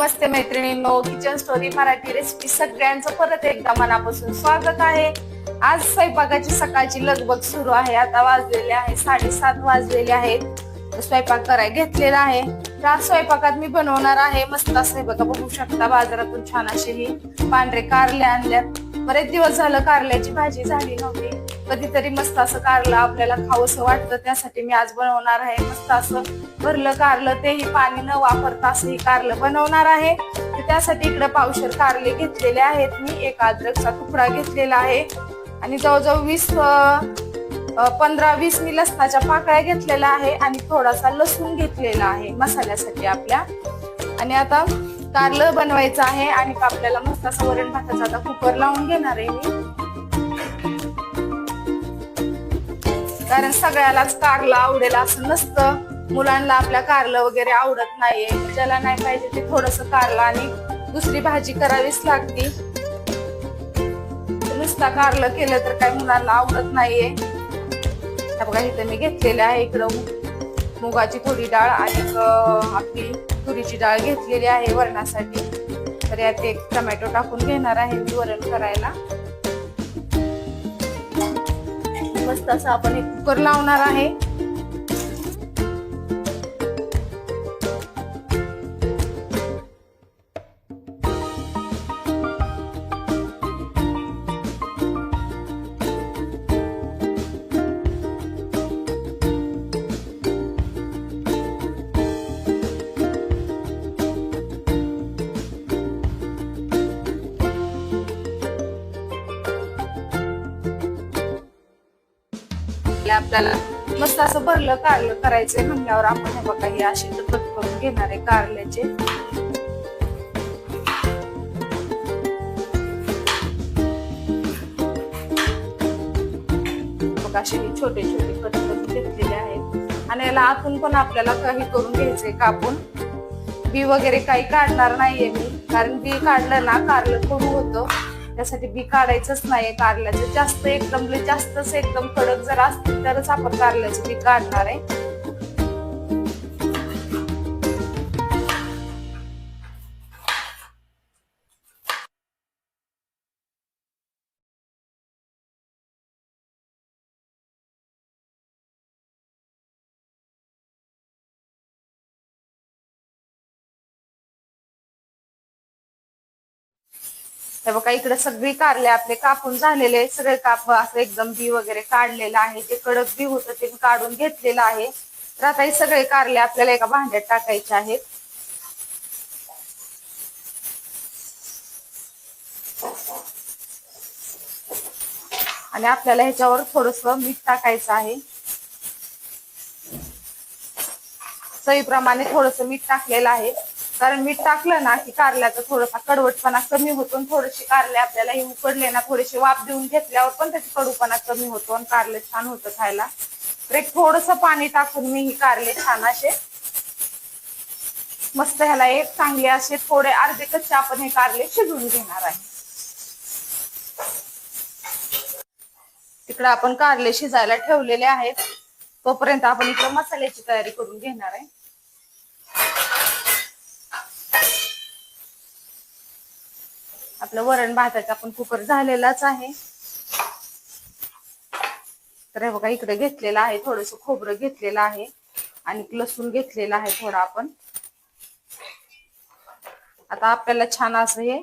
नमस्ते मैत्रिणींनो kitchen story Marathi recipe सगळ्यांचं परत एकदा मनापासून स्वागत आहे. आज स्वयंपाकाची सकाळची लगबग सुरू आहे. आता वाजलेले आहे साडेसात वाजलेले आहेत. स्वयंपाक करायला घेतलेला आहे. तर आज स्वयंपाकात मी बनवणार आहे. मस्त असं बघा बघू शकता बाजारातून छान असे ही पांढरे कारले आणल्यात. बरेच दिवस झालं कारल्याची भाजी झाली नव्हती. कधीतरी मस्त असं कारलं आपल्याला खावंसं वाटतं त्यासाठी मी आज बनवणार आहे. मस्त असं भरलं कारलं तेही पाणी न वापरता असंही कारलं बनवणार आहे. तर त्यासाठी इकडं पावशर कारले घेतलेले आहेत मी. एक अद्रकचा तुकडा घेतलेला आहे. आणि जवळजवळ वीस पंधरा वीस मी लसणाच्या पाकळ्या घेतलेल्या आहे. आणि थोडासा लसूण घेतलेला आहे मसाल्यासाठी आपल्या. आणि आता कारलं बनवायचं आहे आणि आपल्याला मस्त असं वरण भाताचा आता कुकर लावून घेणार आहे मी. कारण सगळ्यालाच कारलं आवडेल असं नसतं. मुलांना आपल्या कारलं वगैरे आवडत नाहीये. ज्याला नाही पाहिजे ते थोडस कारलं आणि दुसरी भाजी करावीच लागती. नुसता कारलं केलं तर काही मुलांना आवडत नाहीये. बघा इथं मी घेतलेलं आहे इकडं मुगाची थोडी डाळ आणि आपली तुरीची डाळ घेतलेली आहे वरणासाठी. तर यात एक टमॅटो टाकून घेणार आहे मी वरण करायला. मस्त असं आपण एक कुकर लावणार आहे. आपल्याला मस्त असं भरलं कारलं करायचंय म्हणल्यावर आपण हे बघा हे असे कट करून घेणार आहे कारल्याचे. असे हे छोटे छोटे कट करून घेतलेले आहेत. आणि याला आतून पण आपल्याला काही करून घ्यायचंय कापून. बी वगैरे काही काढणार नाहीये मी कारण बी काढलं ना कारलं कडू होतं. त्यासाठी बी काढायचंच नाहीये कारल्याचं. जास्त एकदम म्हणजे जास्तच एकदम कडक जर असतील तरच आपण कारल्याचं बी काढणार आहे. हे बघा इकडे सगळी कारले आपले कापून झालेले सगळे काप असं एकदम बी वगैरे काढलेलं आहे. जे कडक बी होतं ते काढून घेतलेलं आहे. तर आता हे सगळे कारले आपल्याला एका भांड्यात टाकायचे आहेत. आणि आपल्याला ह्याच्यावर थोडस मीठ टाकायचं आहे. चवीप्रमाणे थोडस मीठ टाकलेलं आहे. कारण मीठ टाकलं ना की कारल्याचा थोडासा कडवटपणा कमी होतो आणि थोडेसे कारले आपल्याला हे उकडले ना थोडेसे वाफ देऊन घेतल्यावर पण त्याचा कडूपणा कमी होतो आणि कारले छान होतं खायला. तर एक थोडस पाणी टाकून मी ही कारले छान असे. मस्त ह्याला एक चांगले असे थोडे अर्धे कच्चे आपण हे कारले शिजवून घेणार आहे. तिकडे आपण कारले शिजायला ठेवलेले आहेत. तोपर्यंत आपण इकडे मसाल्याची तयारी करून घेणार आहे. आपलं वरण भाताचा पण कुकर झालेलाच आहे. तर हे बघा इकडे घेतलेलं आहे थोडस खोबरं घेतलेलं आहे आणि लसूण घेतलेलं आहे थोडा आपण. आता आपल्याला छान असं हे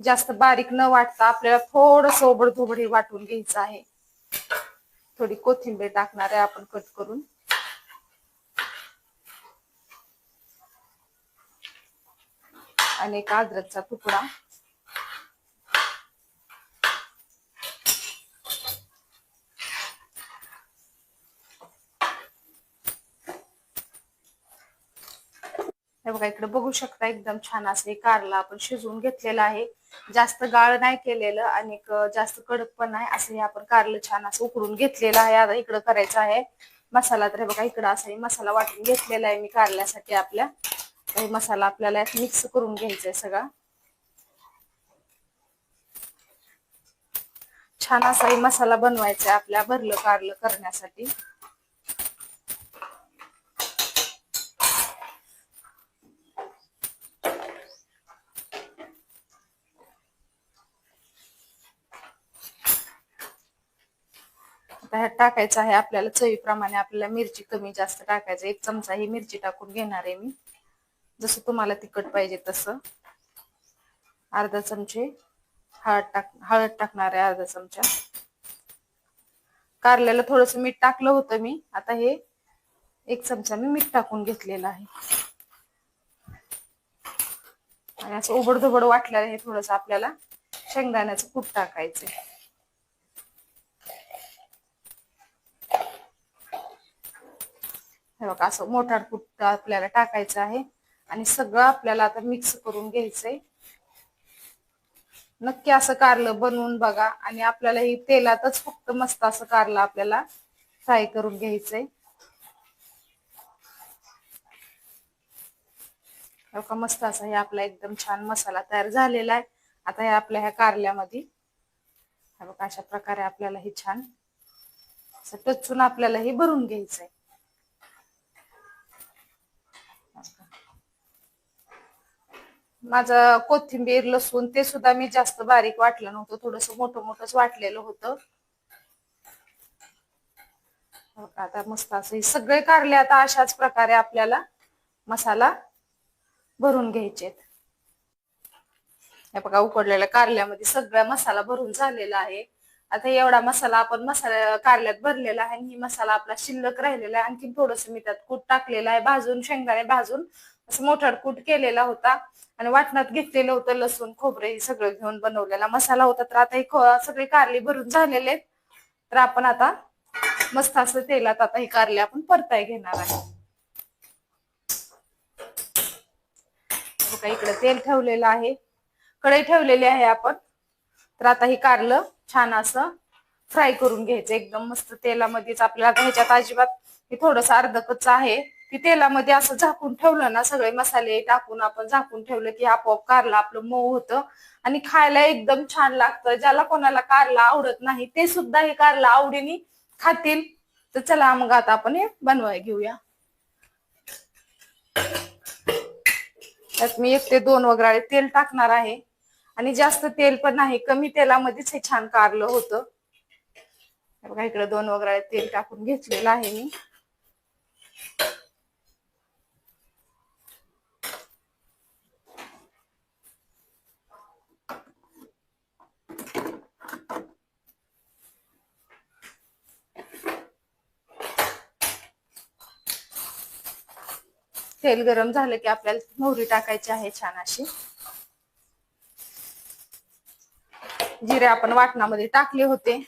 जास्त बारीक न वाटता आपल्याला थोडस ओबड धोबड वाटून घ्यायचं आहे. थोडी कोथिंबीर टाकणार आहे आपण कट करून. आणि एक अद्रकचा तुकडा. हे बघा इकडे बघू शकता एकदम छान असं कारला आपण शिजवून घेतलेलं आहे. जास्त गाळ नाही केलेलं आणि जास्त कडक पण नाही. असं हे आपण कारलं छान असं उकडून घेतलेलं आहे. आता इकडं करायचं आहे. मसाला तर हे बघा इकडं असा मसाला वाटून घेतलेला आहे मी कारल्यासाठी आपल्या. मसाला आपल्याला मिक्स करून घ्यायचा आहे सगळा. छान असा हे मसाला बनवायचा आहे आपल्या भरलं कारलं करण्यासाठी. आता ह्यात टाकायचं आहे आपल्याला चवीप्रमाणे आपल्याला मिरची कमी जास्त टाकायचं. एक चमचा ही मिरची टाकून घेणार आहे मी. जसं तुम्हाला तिखट पाहिजे तसं. अर्धा चमचे हळद टाक हळद टाकणार आहे अर्धा चमचा. कारल्याला थोडस मीठ टाकलं होतं मी. आता हे एक चमचा मी मीठ टाकून घेतलेलं आहे. आणि असं उबडधुबड वाटलं हे थोडस आपल्याला. शेंगदाण्याचं कूट टाकायचं हे बघा असं मोठार कुट्टा आपल्याला टाकायचं आहे. आणि सगळं आपल्याला आता मिक्स करून घ्यायचंय. नक्की असं कारलं बनवून बघा. आणि आपल्याला ही तेलातच फक्त मस्त असं कारलं आपल्याला फ्राय करून घ्यायचंय. का मस्त असा हे आपला एकदम छान मसाला तयार झालेला आहे. आता हे आपल्या ह्या कारल्यामध्ये. हे बघा अशा प्रकारे आपल्याला हे छान असं टचून आपल्याला हे भरून घ्यायचंय. माझं कोथिंबीर लसूण ते सुद्धा मी जास्त बारीक वाटलं नव्हतं. थोडस मोठं मोठंच वाटलेलं होतं. हो आता मस्त असं हे सगळे कारले आता अशाच प्रकारे आपल्याला मसाला भरून घ्यायचे हे बघा उकडलेल्या कारल्यामध्ये सगळा मसाला भरून झालेला आहे. आता एवढा मसाला आपण मसाला कारल्यात भरलेला आहे आणि ही मसाला आपला शिल्लक राहिलेला आहे. आणखी थोडस मी त्यात कूट टाकलेलं आहे. भाजून शेंगदाणे भाजून असं मोठा कूट केलेला होता आणि वाटणात घेतलेलं होतं लसूण खोबरे हे सगळं घेऊन बनवलेला मसाला होता. तर आता हे सगळे कारले भरून झालेले तर आपण आता मस्त असं तेलात आता हे कारले आपण परताय घेणार आहे. बघा इकडे तेल ठेवलेलं आहे. कढई ठेवलेली आहे आपण. तर आता हे कारलं छान असं फ्राय करून घ्यायचं. एकदम मस्त तेलामध्येच आपल्याला ह्याच्यात अजिबात हे थोडस अर्ध कच्च आहे. की तेलामध्ये असं झाकून ठेवलं ना सगळे मसाले टाकून आपण झाकून ठेवलं की आपोआप कारला आपलं मऊ होतं. आणि खायला एकदम छान लागतं. ज्याला कोणाला कारला आवडत नाही ते सुद्धा हे कारला आवडीने खातील. तर चला मग आता आपण हे बनवाय घेऊया. त्यात मी एक ते दोन वगैरे तेल टाकणार आहे. आणि जास्त तेल पण नाही कमी तेलामध्येच हे छान कारलं होतं. बघा इकडे दोन वगैरे तेल टाकून घेतलेलं आहे मी. तेल गरम झालं की आपल्याला मोहरी टाकायची आहे छान अशी. जिरे आपण वाटणामध्ये टाकले होते.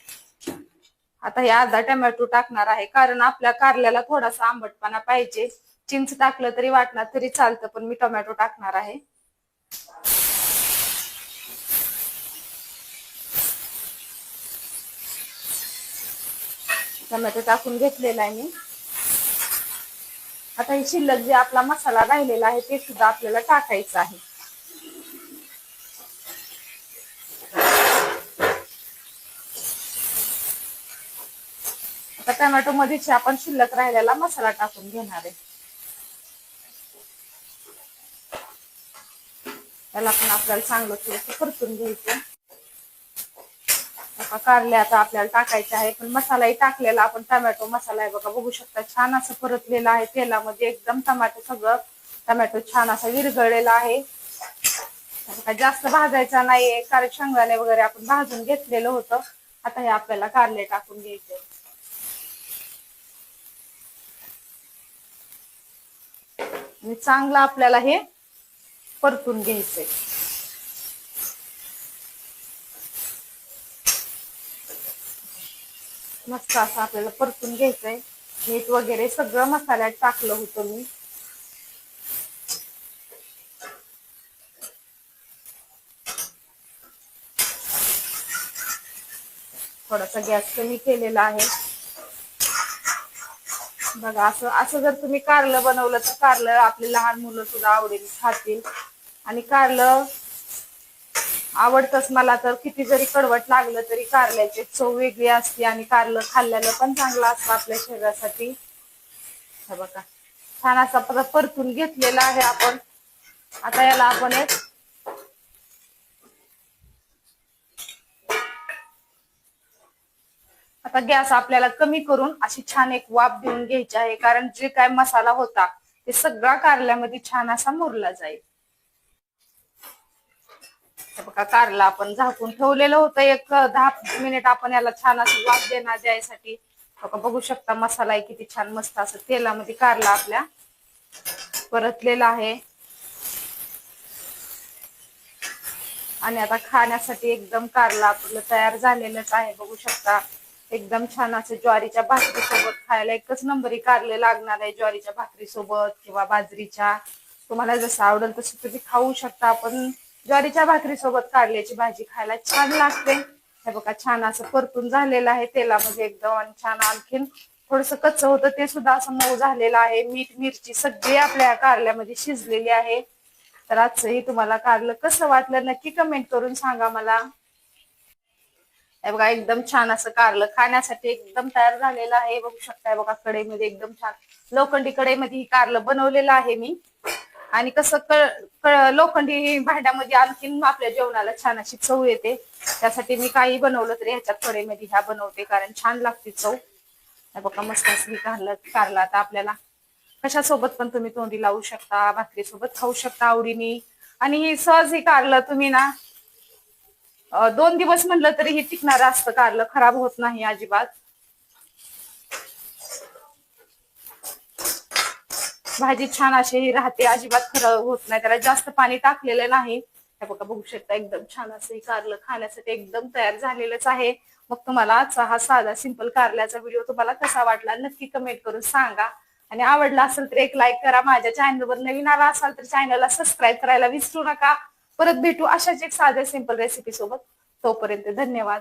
आता हे अर्धा टमॅटो टाकणार आहे. कारण आपल्या कारल्याला थोडासा आंबटपणा पाहिजे. चिंच टाकलं तरी वाटणार तरी चालतं पण मी टोमॅटो टाकणार आहे. टोमॅटो टाकून घेतलेला आहे मी. आता हे शिल्लक जे आपला मसाला राहिलेला आहे ते सुद्धा आपल्याला टाकायचं आहे. आता टोमॅटो मध्येच आपण शिल्लक राहिलेला मसाला टाकून घेणार आहे. त्याला पण आपल्याला चांगलं थोडस परतून घ्यायचं. कारले आता आपल्याला टाकायचे आहे पण मसालाही टाकलेला आपण टमॅटो मसाला आहे बघा बघू शकता छान असं परतलेला आहे तेलामध्ये एकदम टमॅटो सगळं टमॅटो छान असा विरघळलेला आहे. जास्त भाजायचा नाहीये कारण शेंगदाणे वगैरे आपण भाजून घेतलेलं होतं आता हे आपल्याला कारले टाकून घ्यायचे चांगलं आपल्याला हे परतून घ्यायचंय. मस्त असं आपल्याला परतून घ्यायचंय. मीठ वगैरे सगळं मसाल्यात टाकलं होतं मी. थोडासा गॅस कमी केलेला आहे. बघा असं असं जर तुम्ही कारलं बनवलं तर कारलं आपले लहान मुलं सुद्धा आवडेल खातील. आणि कारलं आवडतच मला तर. किती जरी कडवट लागलं तरी कारल्याची चव वेगळी असते आणि कारलं खाल्ल्याला पण चांगलं असतं आपल्या शरीरासाठी. बघा. छान असा परतून घेतलेला आहे आपण. आता याला आपण एक आता गॅस आपल्याला कमी करून अशी छान एक वाफ देऊन घ्यायची आहे. कारण जे काय मसाला होता ते सगळा कारल्यामध्ये छान असा मुरला जाईल. बघा कारला आपण झाकून ठेवलेलं होतं. एक दहा मिनिट आपण याला छान असं वाफ देणार द्यायसाठी बघा बघू शकता मसाला आहे किती छान मस्त असं तेलामध्ये कारला आपल्या परतलेला आहे. आणि आता खाण्यासाठी एकदम कारला आपलं तयार झालेलंच आहे. बघू शकता एकदम छान असं ज्वारीच्या भाकरी सोबत खायला एकच नंबरी कारले लागणार आहे. ज्वारीच्या भाकरी सोबत किंवा बाजरीच्या. तुम्हाला जसं आवडेल तसं तुम्ही खाऊ शकता. आपण ज्वारीच्या भाकरी सोबत कारल्याची भाजी खायला छान लागते. हे बघा छान असं परतून झालेलं आहे तेलामध्ये एकदम आणि छान आणखीन थोडस कच्च होतं ते सुद्धा असं मऊ झालेलं आहे. मीठ मिरची सगळी आपल्या कारल्यामध्ये शिजलेली आहे. तर आजचंही तुम्हाला कारलं कसं वाटलं नक्की कमेंट करून सांगा मला. हे बघा एकदम छान असं कारलं खाण्यासाठी एकदम तयार झालेलं आहे. बघू शकताय बघा कढईमध्ये एकदम छान लोखंडी कढईमध्ये ही कारलं बनवलेलं आहे मी. आणि कसं कळ लोखंडी भांड्यामध्ये आणखीन आपल्या जेवणाला छान अशी चव येते. त्यासाठी मी काही बनवलं तरी ह्याच्यात कढईमध्ये ह्या बनवते कारण छान लागते चव. बघा मस्त असं कारलं आता आपल्याला. कशासोबत पण तुम्ही तोंडी लावू शकता भाकरीसोबत खाऊ शकता आवडीने. आणि ही सहज ही कारलं तुम्ही ना दोन दिवस म्हणलं तरी हे टिकणार असतं. कारलं खराब होत नाही अजिबात. भाजी छान अशी ही राहते अजिबात खराब होत नाही. त्याला जास्त पाणी टाकलेलं नाही. हे बघा बघू शकता एकदम छान असं हे कारलं खाण्यासाठी एकदम तयार झालेलंच आहे. मग तुम्हाला आजचा हा साधा सिंपल कारल्याचा व्हिडिओ तुम्हाला कसा वाटला नक्की कमेंट करून सांगा. आणि आवडला असेल तर एक लाईक करा. माझ्या चॅनलवर नवीन आला असाल तर चॅनलला सबस्क्राईब करायला विसरू नका. परत भेटू अशाच एक साध्या सिंपल रेसिपी सोबत. तोपर्यंत धन्यवाद.